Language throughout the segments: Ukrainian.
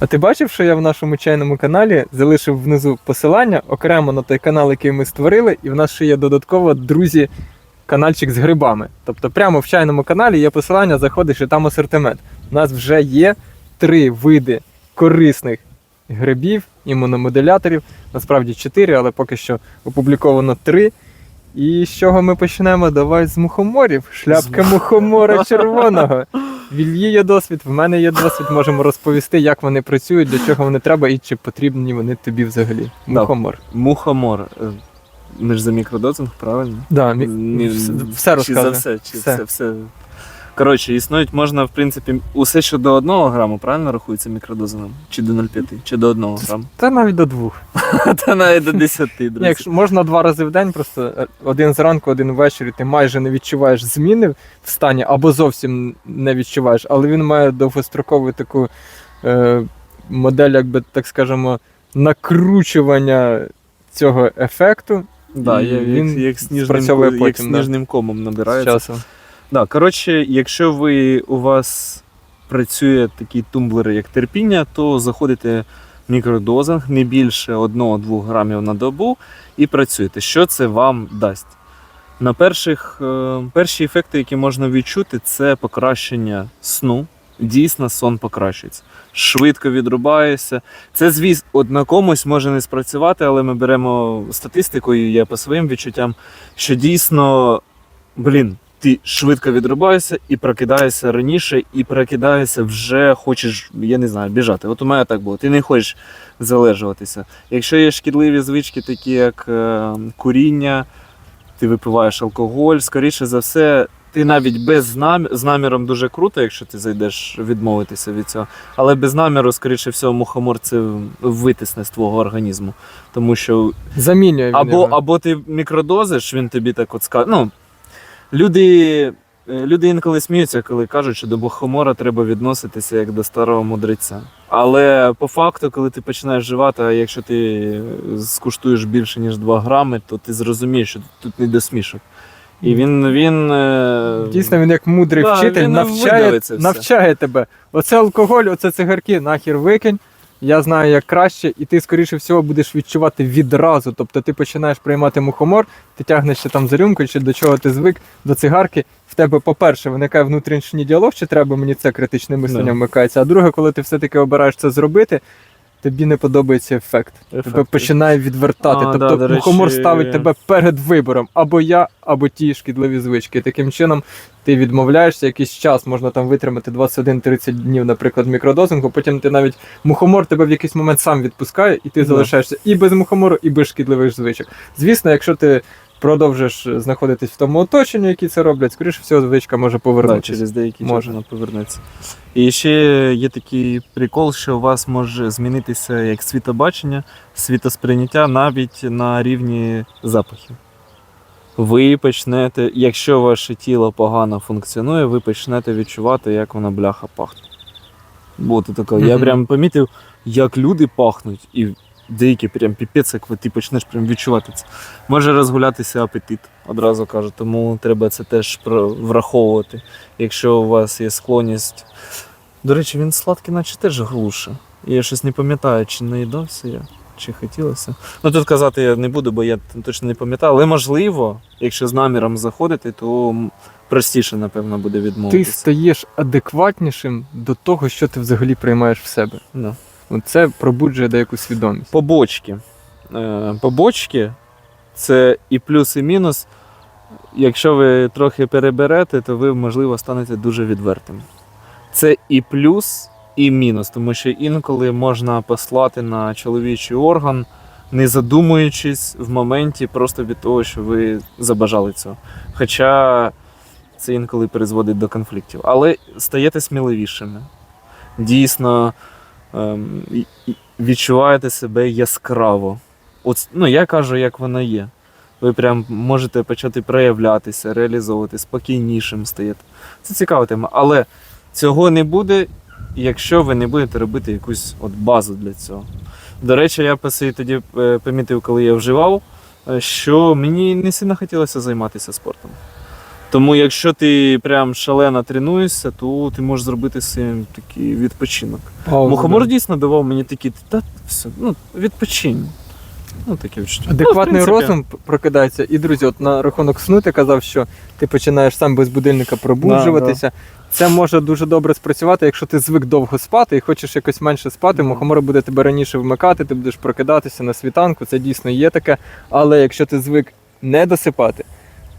А ти бачив, що я в нашому чайному каналі залишив внизу посилання окремо на той канал, який ми створили, і в нас ще є додатково друзі каналчик з грибами. Тобто прямо в чайному каналі є посилання, заходиш і там асортимент. У нас вже є три види корисних грибів, імуномодуляторів. Насправді чотири, але поки що опубліковано три. І з чого ми почнемо? Давай з мухоморів. Шляпка мухомора червоного. В Ільї є досвід, в мене є досвід, можемо розповісти, як вони працюють, для чого вони треба і чи потрібні вони тобі взагалі. Мухомор. Мухомор. Е, Ми ж за мікродозинг, правильно? Да, мі... Ні, все, чи за все, чи Все. все. Коротше, існують можна, в принципі, усе, що до 1 граму, правильно рахується мікродозингом? Чи до 0,5, чи до 1 граму. Та навіть до двох. Та навіть до 10, Ні, друзі. Якщо можна два рази в день, просто е, один зранку, один ввечері, ти майже не відчуваєш зміни в стані або зовсім не відчуваєш, але він має довгострокову таку е, модель, якби так скажемо, накручування цього ефекту Да, І як, він як, як, сніжним, як потім, да. сніжним комом з часом. Да, коротше, якщо ви у вас працює такі тумблери, як терпіння, то заходите в мікродозинг не більше 1-2 грамів на добу і працюєте. Що це вам дасть? На перших, е, перші ефекти, які можна відчути, це покращення сну. Дійсно, сон покращується. Швидко відрубаєшся. Це, звісно, на комусь може не спрацювати, але ми беремо статистику, і я по своїм відчуттям, що дійсно, блін, ти швидко відрубаєшся і прокидаєшся раніше, і прокидаєшся вже хочеш, я не знаю, біжати. От у мене так було. Ти не хочеш залежуватися. Якщо є шкідливі звички, такі як е, куріння, ти випиваєш алкоголь, скоріше за все. Ти навіть без намі... з наміром дуже круто, якщо ти зайдеш відмовитися від цього. Але без наміру, скоріше всього, мухомор це витисне з твого організму. Тому що Замінює він або, його. або ти мікродозиш, він тобі так от скаже. Ну, люди, е, люди інколи сміються, коли кажуть, що до бухомора треба відноситися як до старого мудреця. Але по факту, коли ти починаєш вживати, а якщо ти скуштуєш більше, ніж 2 грами, то ти зрозумієш, що тут не до смішок. І він. він е, Дійсно, він як мудрий Да, вчитель він навчає, навчає тебе. Оце алкоголь, оце цигарки, нахер викинь. Я знаю, як краще, і ти, скоріше всього, будеш відчувати відразу. Тобто ти починаєш приймати мухомор, ти тягнешся там за рюмкою, чи до чого ти звик, до цигарки. В тебе, по-перше, виникає внутрішній діалог, чи треба мені це критичне мислення вмикається. А друге, коли ти все-таки обираєш це зробити, тобі не подобається ефект. Тебе починає відвертати. А, тобто да, мухомор речі- ставить тебе перед вибором або я, або ті шкідливі звички. Таким чином ти відмовляєшся якийсь час, можна там витримати 21-30 днів, наприклад, мікродозингу. Потім ти навіть мухомор тебе в якийсь момент сам відпускає, і ти залишаєшся і без мухомору, і без шкідливих звичок. Звісно, якщо ти продовжиш знаходитись в тому оточенні, які це роблять, скоріше всього, звичка може Да, повернутися. через деякий час Може. вона повернеться. І ще є такий прикол, що у вас може змінитися як світобачення, світосприйняття навіть на рівні запахів. Ви почнете, якщо ваше тіло погано функціонує, ви почнете відчувати, як воно бляха пахне. От таке. Я прям помітив, як люди пахнуть, і деякі прям піпець, як ти почнеш прям відчувати це. Може розгулятися апетит, одразу кажу, тому треба це теж враховувати, якщо у вас є склонність. До речі, він сладкий, наче теж глуше. Я щось не пам'ятаю, чи наїдався я, чи хотілося. Ну тут казати я не буду, бо я точно не пам'ятаю. Але можливо, якщо з наміром заходити, то простіше, напевно, буде Ти відмовитися. стаєш адекватнішим до того, що ти взагалі приймаєш в себе. Да. Це пробуджує деяку свідомість. Побочки. Е, побочки це і плюс, і мінус. Якщо ви трохи переберете, то ви, можливо, станете дуже відвертим. Це і плюс, і мінус, тому що інколи можна послати на чоловічий орган, не задумуючись в моменті просто від того, що ви забажали цього. Хоча це інколи призводить до конфліктів. Але стаєте сміливішими. Дійсно, ем, відчуваєте себе яскраво. От, ну, я кажу, як воно є. Ви прям можете почати проявлятися, реалізовувати, спокійнішим стаєте. Це цікава тема. Але цього не буде, якщо ви не будете робити якусь от базу для цього. До речі, я тоді е, помітив, коли я вживав, е, що мені не сильно хотілося займатися спортом. Тому якщо ти прям шалено тренуєшся, то ти можеш зробити собі такий відпочинок. Мухомор да. дійсно давав мені такі, та все, ну, відпочинь. Ну, таке відчуття. Адекватний Ну, розум прокидається. І, друзі, от на рахунок сну ти казав, що ти починаєш сам без будильника пробуджуватися. Це може дуже добре спрацювати, якщо ти звик довго спати і хочеш якось менше спати, Да. мухомор буде тебе раніше вмикати, ти будеш прокидатися на світанку, це дійсно є таке. Але якщо ти звик не досипати,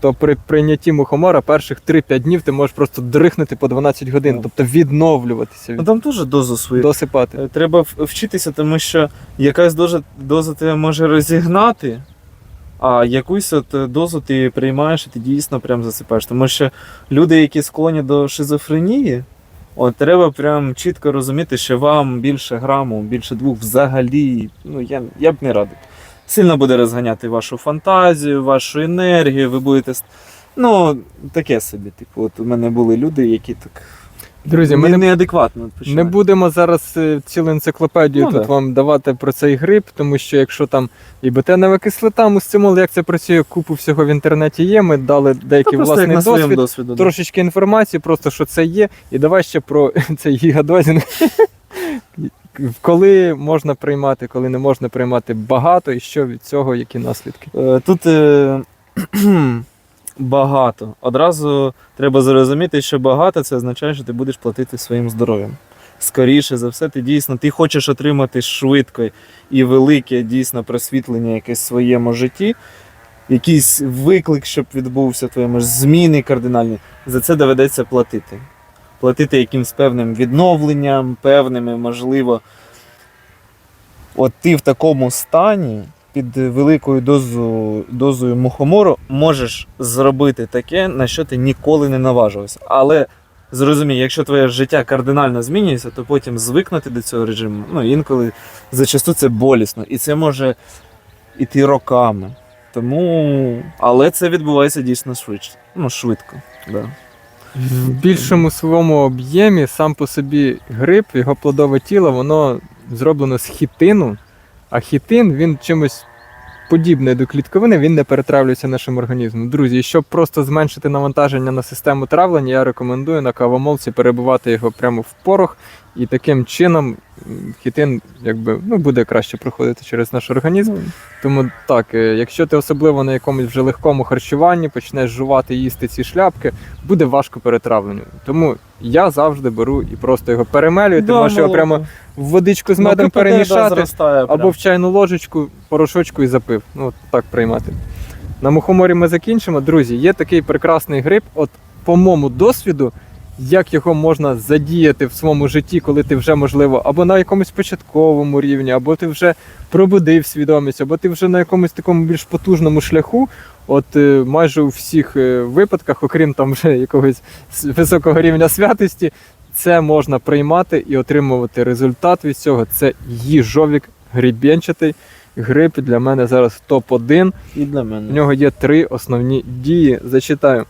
то при прийнятті мухомора перших 3-5 днів ти можеш просто дрихнути по 12 годин, Да. тобто відновлюватися, Ну там теж дозу свою. досипати. Е, Треба вчитися, тому що якась доза, доза тебе може розігнати, а якусь от е, дозу ти приймаєш і ти дійсно прям засипаєш. Тому що люди, які склонні до шизофренії, от треба прям чітко розуміти, що вам більше граму, більше двох взагалі, ну я, я б не радив. Сильно буде розганяти вашу фантазію, вашу енергію, ви будете. Ну, таке собі. Типу, от у мене були люди, які так Друзі, ми не, не неадекватно Не будемо зараз е, цілу енциклопедію Ну, тут да. вам давати про цей гриб, тому що якщо там і бетенова кислота, мустимол, як це працює, купу всього в інтернеті є. Ми дали Та деякий просто як власний на своєму досвід, досвіду. да. трошечки інформації, просто що це є. І давай ще про цей гігадозін. Коли можна приймати, коли не можна приймати багато, і що від цього, які наслідки. Е, Тут е, багато. Одразу треба зрозуміти, що багато це означає, що ти будеш платити своїм здоров'ям. Скоріше за все, ти дійсно ти хочеш отримати швидко і велике дійсно просвітлення якесь в своєму житті, якийсь виклик, щоб відбувся в твоєму зміни кардинальні. За це доведеться платити. Платити якимсь певним відновленням, певними, можливо. От ти в такому стані під великою дозою, дозою мухомору можеш зробити таке, на що ти ніколи не наважився. Але зрозумій, якщо твоє життя кардинально змінюється, то потім звикнути до цього режиму, ну інколи зачасту це болісно. І це може іти роками. Тому. Але це відбувається дійсно швидше. Ну, швидко. Да. В більшому своєму об'ємі сам по собі гриб, його плодове тіло, воно зроблено з хітину, а хітин він чимось подібний до клітковини, він не перетравлюється нашим організмом. Друзі, щоб просто зменшити навантаження на систему травлення, я рекомендую на кавомолці перебувати його прямо в порох, і таким чином хітин якби, ну, буде краще проходити через наш організм. Тому так, е, якщо ти особливо на якомусь вже легкому харчуванні почнеш жувати їсти ці шляпки, буде важко перетравленню. Тому я завжди беру і просто його перемелюю. Ти можеш його прямо в водичку з медом перемішати, або в чайну ложечку, порошочку і запив. Ну, от так приймати. На мухоморі ми закінчимо. Друзі, є такий прекрасний гриб. От по моєму досвіду, як його можна задіяти в своєму житті, коли ти вже, можливо, або на якомусь початковому рівні, або ти вже пробудив свідомість, або ти вже на якомусь такому більш потужному шляху. От е, майже у всіх е, випадках, окрім там вже якогось високого рівня святості, це можна приймати і отримувати результат від цього. Це їжовік грибенчатий. Гриб для мене зараз топ-1. І для В мене. нього є три основні дії. Зачитаю: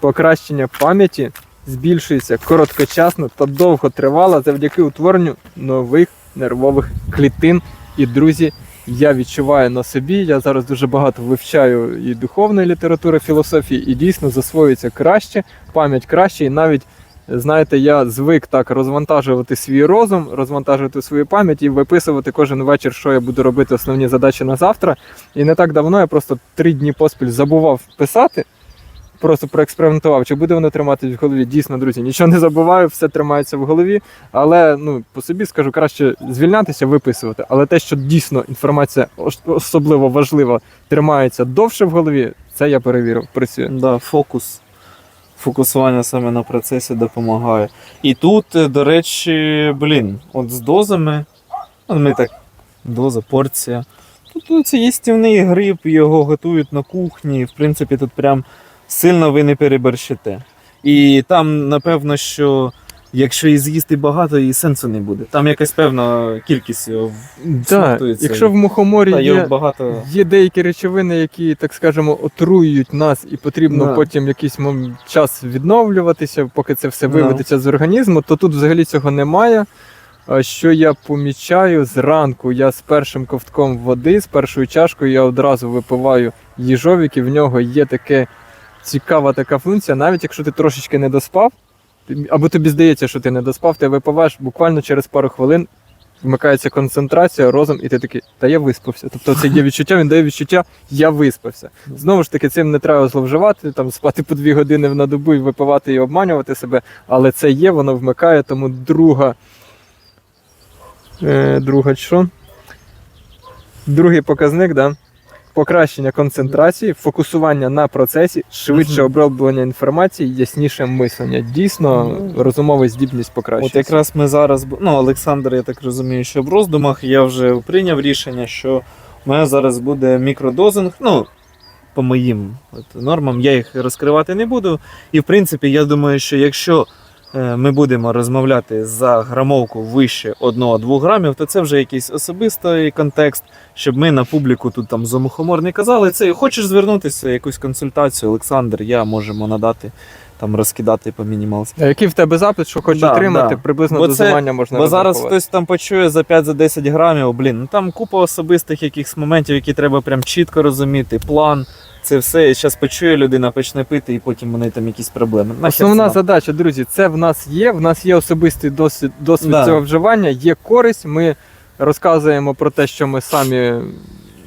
покращення пам'яті збільшується короткочасно та довготривало завдяки утворенню нових нервових клітин. І друзі, я відчуваю на собі. Я зараз дуже багато вивчаю і духовної літератури, філософії, і дійсно засвоюється краще, пам'ять краще, і навіть. Знаєте, я звик так розвантажувати свій розум, розвантажувати свою пам'ять і виписувати кожен вечір, що я буду робити основні задачі на завтра. І не так давно я просто три дні поспіль забував писати, просто проекспериментував, чи буде воно триматись в голові. Дійсно, друзі, нічого не забуваю, все тримається в голові. Але ну, по собі скажу, краще звільнятися, виписувати. Але те, що дійсно інформація особливо важлива, тримається довше в голові, це я перевірив. Працює. Да, фокус. Фокусування саме на процесі допомагає. І тут, е, до речі, блін, от з дозами, ми так, доза, порція. Тут ну, це їстівний гриб, його готують на кухні. В принципі, тут прям сильно ви не переборщите. І там, напевно, що якщо і з'їсти багато, і сенсу не буде. Там якась певна кількість його. Да, Смактується. якщо в мухоморі Та його є, багато. є деякі речовини, які, так скажемо, отруюють нас, і потрібно Да. потім якийсь мом- час відновлюватися, поки це все Да. виведеться з організму, то тут взагалі цього немає. А Що я помічаю зранку, я з першим ковтком води, з першою чашкою я одразу випиваю їжовик, і в нього є таке цікава така функція, навіть якщо ти трошечки не доспав, або тобі здається, що ти не доспав, ти випиваєш буквально через пару хвилин. Вмикається концентрація, розум, і ти такий, та я виспався. Тобто це є відчуття, він дає відчуття, я виспався. Знову ж таки, цим не треба зловживати, там спати по дві години на добу і випивати і обманювати себе, але це є, воно вмикає, тому друга. Е, друга що? Другий показник, да? Покращення концентрації, фокусування на процесі, швидше оброблення інформації, ясніше мислення. Дійсно, Ну. розумова здібність От якраз ми зараз, ну, Олександр, я так розумію, що в роздумах я вже прийняв рішення, що у мене зараз буде мікродозинг. Ну, по моїм от, нормам, я їх розкривати не буду. І в принципі, я думаю, що якщо ми будемо розмовляти за грамовку вище 1-2 грамів, то це вже якийсь особистий контекст, щоб ми на публіку тут там за не казали. Це хочеш звернутися, якусь консультацію, Олександр, я можемо надати, там розкидати по мінімалці. А який в тебе запит, що хочеш Да, отримати, да. приблизно Бо це- дозування можна Бо зараз хтось там почує за 5-10 грамів, блін, ну там купа особистих якихось моментів, які треба прям чітко розуміти, план, це все. І зараз почує людина, почне пити, і потім вони там якісь проблеми. Нахер Основна задача, друзі, це в нас є. В нас є особистий досвід, досвід Да. цього вживання, є користь. Ми розказуємо про те, що ми самі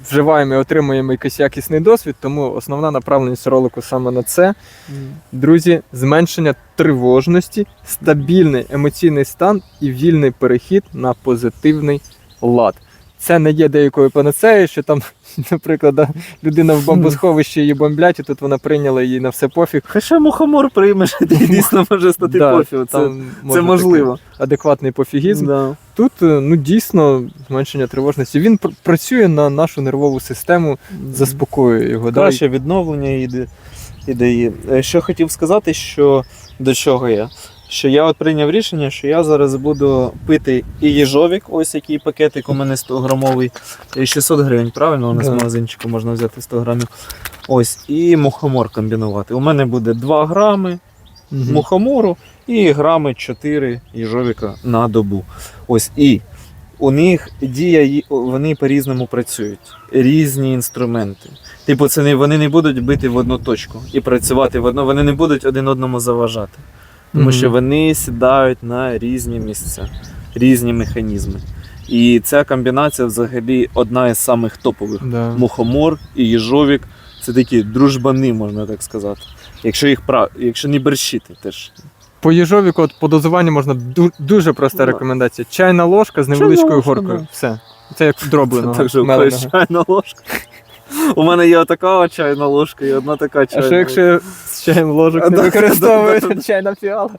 вживаємо і отримуємо якийсь якісний досвід. Тому основна направленість ролику саме на це. Друзі, зменшення тривожності, стабільний емоційний стан і вільний перехід на позитивний лад. Це не є деякою панацеєю, що там, наприклад, людина в бомбосховищі її бомблять, і тут вона прийняла їй на все пофіг. Хоча мухомор приймеш, і дійсно може стати Да, пофігу. Це, це можливо. адекватний пофігізм. Да. Тут е, ну дійсно зменшення тривожності. Він пр- працює на нашу нервову систему, заспокоює його. да, Краще відновлення іде, ідеї. Е, Що хотів сказати, що до чого я? Що я от прийняв рішення, що я зараз буду пити і їжовік, ось який пакетик у мене 100 грамовий, і 600 гривень, правильно? У нас в магазинчику можна взяти 100 грамів. Ось, і мухомор комбінувати. У мене буде 2 грами Мгм. мухомору і грами 4 їжовіка на добу. Ось і у них дія, вони по-різному працюють. Різні інструменти. Типу, це не вони не будуть бити в одну точку і працювати в одну, вони не будуть один одному заважати. Тому Мгм. що вони сідають на різні місця, різні механізми. І ця комбінація взагалі одна із самих топових Да. мухомор і їжовік це такі дружбани, можна так сказати. Якщо їх прав... якщо не борщити теж. По їжовіку, от по дозуванню можна дуже проста Да. рекомендація. Чайна ложка з невеличкою ложка, горкою. да. Все. Це як дробленого. Це так же чайна ложка. У мене є така чайна ложка і одна така чайна. А що якщо чаєм ложок не да. чайна фіала?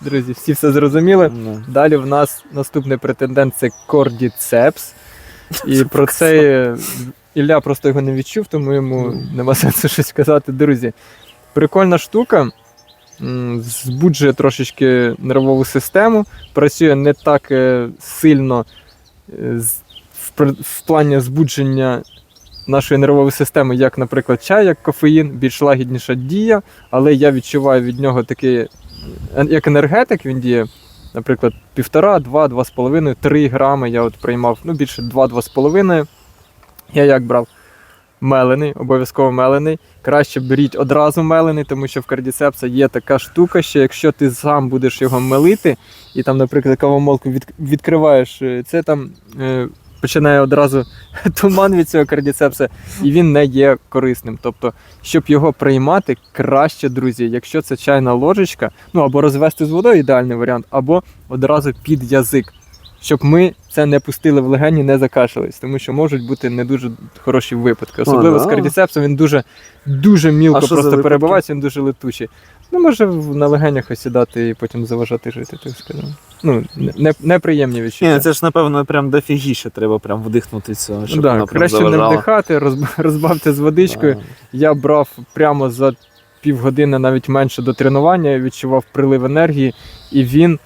Друзі, всі все зрозуміли. Ну. Далі в нас наступний претендент це Кордіцепс. І про це Ілля просто його не відчув, тому йому Ну. нема сенсу щось казати. Друзі, прикольна штука. Збуджує трошечки нервову систему, працює не так е, сильно е, в плані збудження нашої нервової системи, як, наприклад, чай, як кофеїн, більш лагідніша дія, але я відчуваю від нього такий, як енергетик, він діє наприклад, півтора, два, два з половиною, три грами я от приймав, ну більше два-два з половиною. Я як брав? Мелений, обов'язково мелений. Краще беріть одразу мелений, тому що в кардіцепса є така штука, що якщо ти сам будеш його мелити, і там, наприклад, кавомолку від, відкриваєш, е, це там е, починає одразу туман від цього кардіцепса, і він не є корисним. Тобто, щоб його приймати, краще, друзі, якщо це чайна ложечка, ну або розвести з водою ідеальний варіант, або одразу під язик. Щоб ми це не пустили в легені, не закашились, тому що можуть бути не дуже хороші випадки. Особливо да? з кардіцепсом він дуже, дуже мілко А просто перебувається, він дуже летучий. Ну, може на легенях осідати і потім заважати жити, так скажемо. Ну, не- не, неприємні відчуття. Ні, це ж напевно прям дофігіше треба прям вдихнути цього, щоб да, воно прям краще не вдихати, розб- розбавте з водичкою. Я брав прямо за півгодини, навіть менше до тренування, я відчував прилив енергії, і він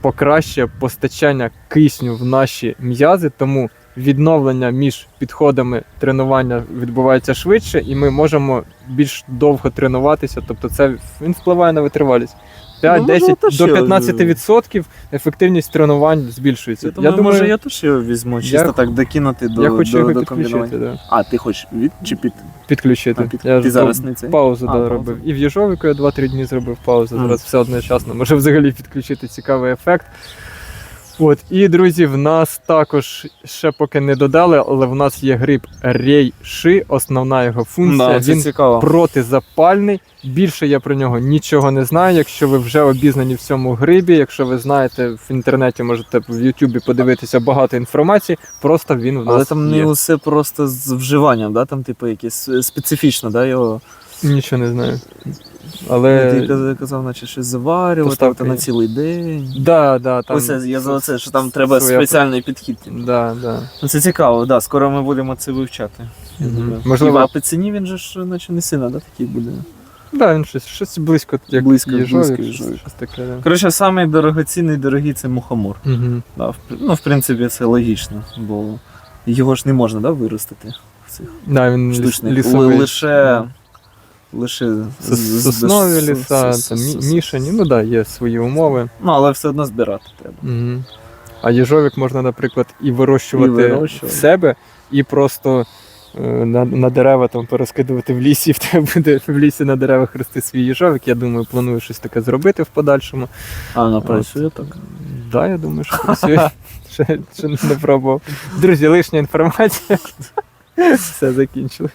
покращує постачання кисню в наші м'язи, тому відновлення між підходами тренування відбувається швидше, і ми можемо більш довго тренуватися. Тобто, це він впливає на витривалість. 5, Ну, може, 10 теж до я- 15% ефективність тренувань збільшується. Я думаю, може я теж його візьму, чисто я- так докинути до, я хочу до, його до підключити, да. А, ти хочеш від чи під? підключити. А, під- Я ти зараз не цей? паузу А, да, паузу. робив. І в Єжовику я 2-3 дні зробив паузу. Мгм. Зараз все одночасно. Може взагалі підключити цікавий ефект. От, і друзі, в нас також ще поки не додали, але в нас є гриб рейши, основна його функція. Да, це Він цікаво. протизапальний. Більше я про нього нічого не знаю. Якщо ви вже обізнані в цьому грибі, якщо ви знаєте в інтернеті, можете в Ютубі подивитися багато інформації. Просто він в нас Але там є. не усе просто з вживанням, да? там, типу, якесь е, специфічно, да, його. нічого не знаю. Ти Але каз- казав, наче щось заварювати Поставка от, на цілий день. да, да, там Ось я за це, що там треба своя- спеціальний підхід. Да, да. Ну, Це цікаво, да, скоро ми будемо це вивчати. я думаю. Можливо- І, а по ціні він же ж наче не сильно, да, такий буде. Да, він щось, щось близько, як Близько, їжовик, близько щось, щось таке. Да. Коротше, самий дорогоцінний дорогий це мухомор. Угу. Да, в, ну, в принципі, це логічно, бо його ж не можна да, виростити в цих Да, він штучних. лісовий. Ли- Лише, лише з- Сос- з- Соснові з- ліса, з- там, мі- з- мішані, ну да, є свої умови. Ну, але все одно збирати треба. Угу. А їжовик можна, наприклад, і вирощувати, І вирощувати. в себе, і просто е, на, на дерева там порозкидувати в лісі, і в тебе буде в лісі на деревах рости свій їжовик. Я думаю, планую щось таке зробити в подальшому. А, ну От. працює так. Да, я думаю, що працює. Ще, ще не пробував. Друзі, лишня інформація. Все закінчили.